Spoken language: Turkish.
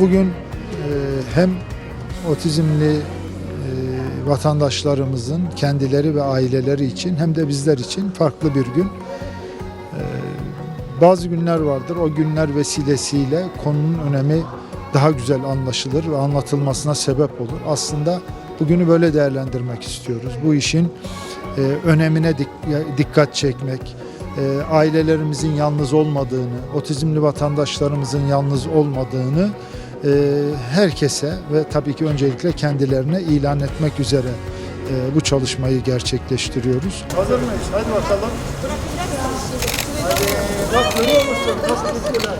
Bugün e, hem otizmli e, vatandaşlarımızın kendileri ve aileleri için hem de bizler için farklı bir gün. E, bazı günler vardır. O günler vesilesiyle konunun önemi daha güzel anlaşılır ve anlatılmasına sebep olur. Aslında bugünü böyle değerlendirmek istiyoruz. Bu işin önemine dik- dikkat çekmek, ailelerimizin yalnız olmadığını, otizmli vatandaşlarımızın yalnız olmadığını herkese ve tabii ki öncelikle kendilerine ilan etmek üzere e, bu çalışmayı gerçekleştiriyoruz. Hazır mıyız? Hadi bakalım. Hadi bak görüyor musun? Teşekkürler.